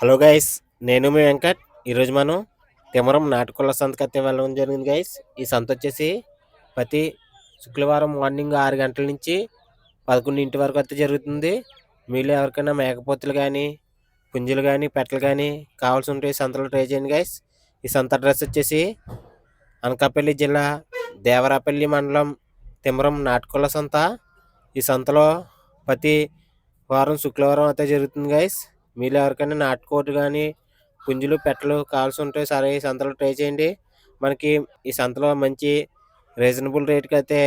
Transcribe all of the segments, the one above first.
Hello guys నేను మీ వెంకట్. ఈరోజు మనం తిమరం నాటుకోళ్ళ సంతకి వెళ్ళడం జరిగింది గైస్. ఈ సంత వచ్చేసి ప్రతి శుక్రవారం మార్నింగ్ ఆరు గంటల నుంచి పదకొండింటి వరకు అయితే జరుగుతుంది. మీలో ఎవరికైనా మేకపోతులు కానీ పుంజులు కానీ పెట్టలు కానీ కావాల్సి ఉంటే ఈ సంతలో ట్రై చేయండి గైస్. ఈ సంత అడ్రస్ వచ్చేసి అనకాపల్లి జిల్లా దేవరాపల్లి మండలం తిమరం నాటుకోళ్ళ సంత. ఈ సంతలో ప్రతి వారం శుక్రవారం అయితే జరుగుతుంది గైస్. మీలో ఎవరికైనా నాటుకోటి కానీ పుంజులు పెట్టలు కావాల్సి ఉంటే సరే ఈ సంతలో ట్రై చేయండి. మనకి ఈ సంతలో మంచి రీజనబుల్ రేట్కి అయితే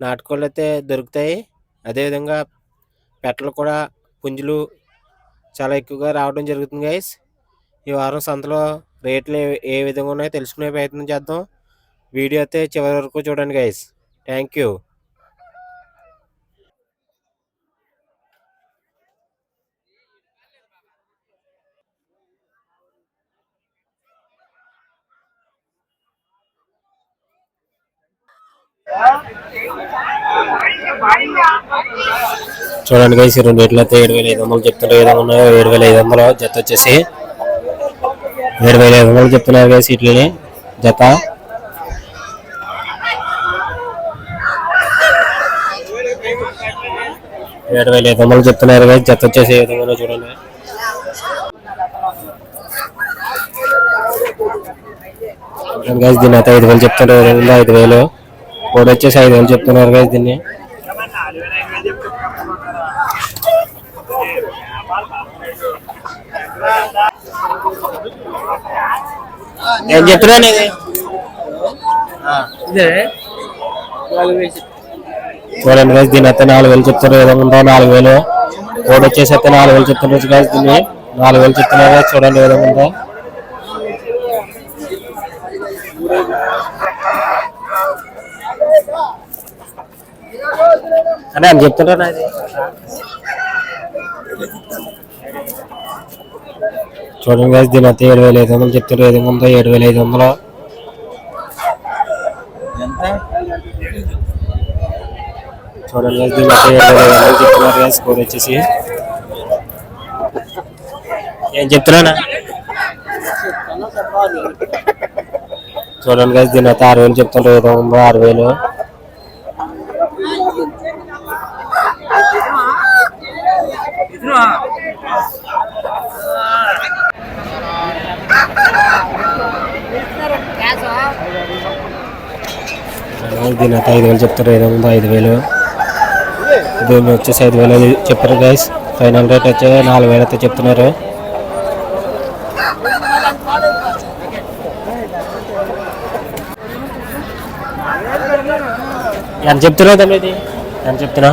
నాటుకోళ్ళు అయితే దొరుకుతాయి. అదేవిధంగా పెట్టలు కూడా పుంజులు చాలా ఎక్కువగా రావడం జరుగుతుంది గైస్. ఈ వారం సంతలో రేట్లు ఏ ఏ విధంగా ఉన్నాయో తెలుసుకునే ప్రయత్నం చేద్దాం. వీడియో అయితే చివరి వరకు చూడండి గైస్. Thank you. చూడండి గైస్ రెండు రేట్లు అయితే ఏడు వేల ఐదు వందలు చెప్తున్నారు. ఏదో ఉన్నాయో ఏడు వేల ఐదు వందలు జత వచ్చేసి. ఏడు వేల ఐదు వందలు చెప్తున్నారు గైస్ ఇట్లనే జత. ఏడు వేల ఐదు వందలు చెప్తున్నారు గైస్ జత వచ్చేసి ఏ విధంగా చూడండి. గైస్ దీని అయితే ఐదు వేలు చెప్తున్నారు. ఐదు వేలు. కోడి వచ్చేసి ఐదు వేలు చెప్తున్నారు గైస్ దీన్ని. ఏం చెప్తున్నాను ఇది. చూడండి గైస్ దీని అయితే నాలుగు వేలు చెప్తున్నారు ఏ విధంగా ఉందో నాలుగు వేలు. కోడి వచ్చేసి అయితే నాలుగు వేలు చెప్తున్నారు గైస్ దీన్ని. నాలుగు వేలు చెప్తున్నారు. చూడండి విధంగా అంటే అని చెప్తుంటారా చూడండి guys, దీని అయితే ఏడు వేల ఐదు వందలు చెప్తారు ఏడు ఉందో ఏడు వేల ఐదు వందలు? చూడండి దీని అయితే ఏడు వేల ఐదు వందలు చెప్తున్నారు guys, స్కోర్ వచ్చేసి. ఏం చెప్తున్నానా? చూడండి guys, దీని అయితే ఆరు వేలు చెప్తుంటారు ఏదో ఉందో ఆరు వేలు. దీని అయితే ఐదు వేలు చెప్తారు ఏదో ఉందో ఐదు వేలు. దీన్ని వచ్చేసి ఐదు వేలు చెప్పారు గైస్ ఫైనల్ రేట్ వచ్చి నాలుగు వేలు అయితే చెప్తున్నారు. ఎంత చెప్తున్నావు తమ్ముడు ఇది? ఎంత చెప్తున్నా?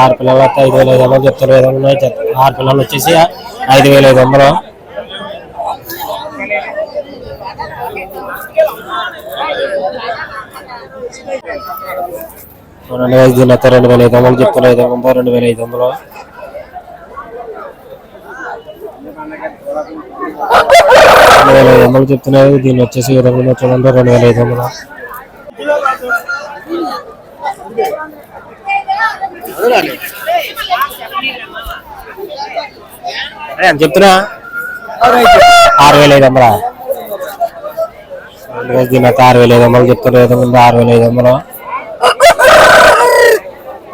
ఆరు పిల్లలు ఐదు వేల ఐదు వందలు చెప్తారు. ఏదో ఆరు పిల్లలు వచ్చేసి ఐదు వేల ఐదు వందలు. రెండు వేల ఐదు నత్త రెండు వేల ఐదు వందలు చెప్తారు ఐదు వందలు రెండు వేల ఐదు వందలు రెండు వేల ఐదు వందలు? చెప్తున్నారు దీన్ని వచ్చేసి ఇరవై లక్షలు అంటే రెండు వేల ఐదు వందలు అరే, చెప్తున్నా ఆరు వేల ఐదు వందలా రెండు guys, దీని ఆరు వేల ఐదు వందలు చెప్తున్నారు ఏదో ఆరు వేల ఐదు వందలు.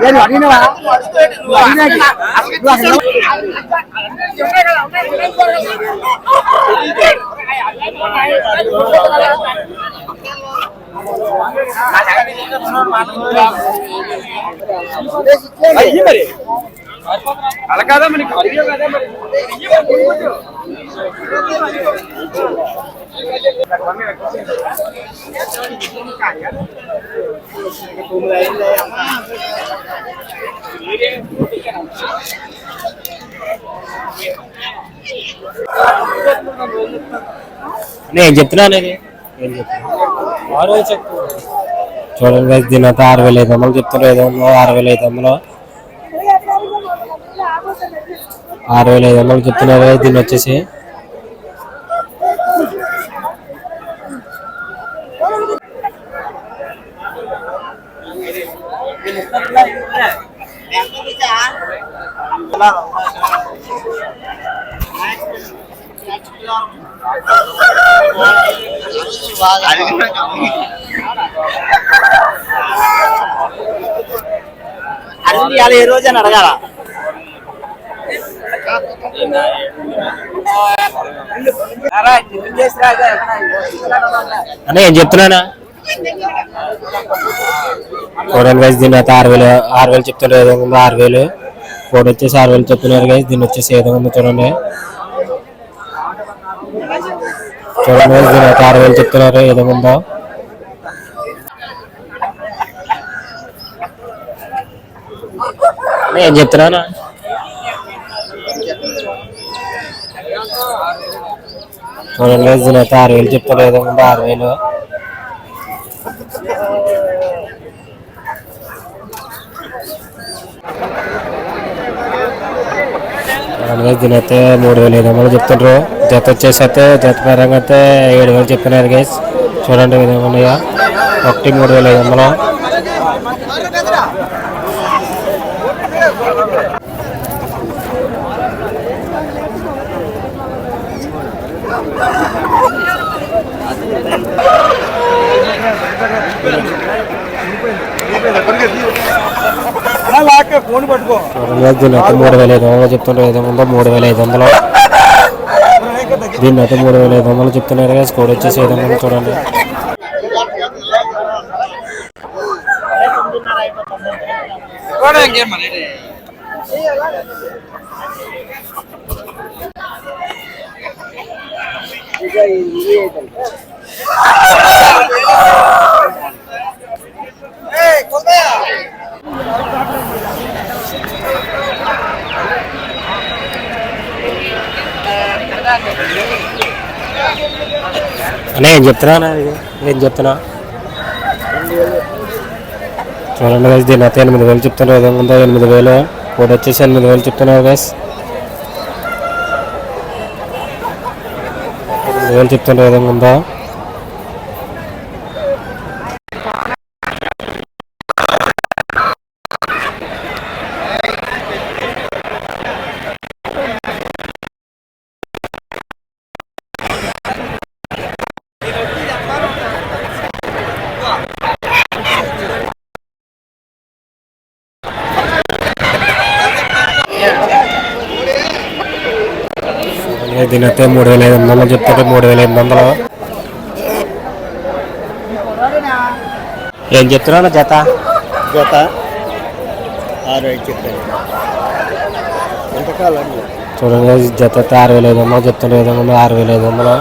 నేను అడిగినవా మరి అలా కాదా మరి అడిగే కదా మరి నేను చెప్తున్నాను ఏం చెప్తున్నా? చూడండి guys, దీని అయితే ఆరు వేల ఐదు వందలు చెప్తున్నారు ఐదు వందలు ఆరు వేల ఐదు వందలు ఆరు వేల ఐదు వందలు చెప్తున్నారు దీన్ని వచ్చేసి ఇవాళ ఏ రోజు అని అడగాల? అన్న ఏం చెప్తున్నానా? చూడండి గైస్ దీని అయితే ఆరు వేలు ఆరు వేలు వందలు ఆరు వేలు. కోడ్ వచ్చేసి ఆరు వేలు చెప్తున్నారు గైస్ దీన్ని వచ్చేసి ఐదు వందలు చూడండి. చూడండి దీని అయితే ఆరు వేలు చెప్తున్నారు. ఏదో ఉందో. ఏం చెప్తున్నానా చూడండి దీని అయితే ఆరు వేలు చెప్తారు ఐదు ఆరు వేలు. అలాగే దీని అయితే మూడు వేల ఐదు వందలు చెప్తుండ్రు. జత వచ్చేసి అయితే జత పరంగా అయితే ఏడు వేలు చెప్తున్నారు గైస్ చూడండి విధంగా ఉన్నాయా? ఒకటి మూడు వేల ఐదు వందలు. చూడండి దీని అయితే మూడు వేల ఐదు వందలు చెప్తుండ్రు ఐదు వందలు మూడు వేల ఐదు వందలు. దీన్ని అయితే మూడు వేల ఐదు వందలు చెప్తున్నారు గైస్ కోడ్ వచ్చేసి ఐదు వందలు చూడండి. కూడా అనే ఏం చెప్తున్నా? ఏం చెప్తున్నా? చూడండి గైస్ దీని అయితే ఎనిమిది వేలు చెప్తున్నారు ఐదు ఉందో ఎనిమిది వేలు. ఒకటి వచ్చేసి ఎనిమిది వేలు చెప్తున్నారు గైస్ ఎనిమిది వేలు చెప్తున్నారు ఐదు ఉందా. దీని అయితే మూడు వేల ఐదు వందలు చెప్తుంటే మూడు వేల ఎనిమిది వందలు. ఏం చెప్తున్నాను జత? జత. ఆరు ఐదు చెప్పాను ఎంతకాలం చూడండి జత అయితే ఆరు వేల ఐదు వందలు చెప్తున్నారు ఐదు వందలు ఆరు వేల ఐదు వందలు.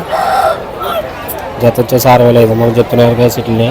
జత వచ్చేసి ఆరు వేల ఐదు వందలు చెప్తున్నారు గైస్ ఇట్లనే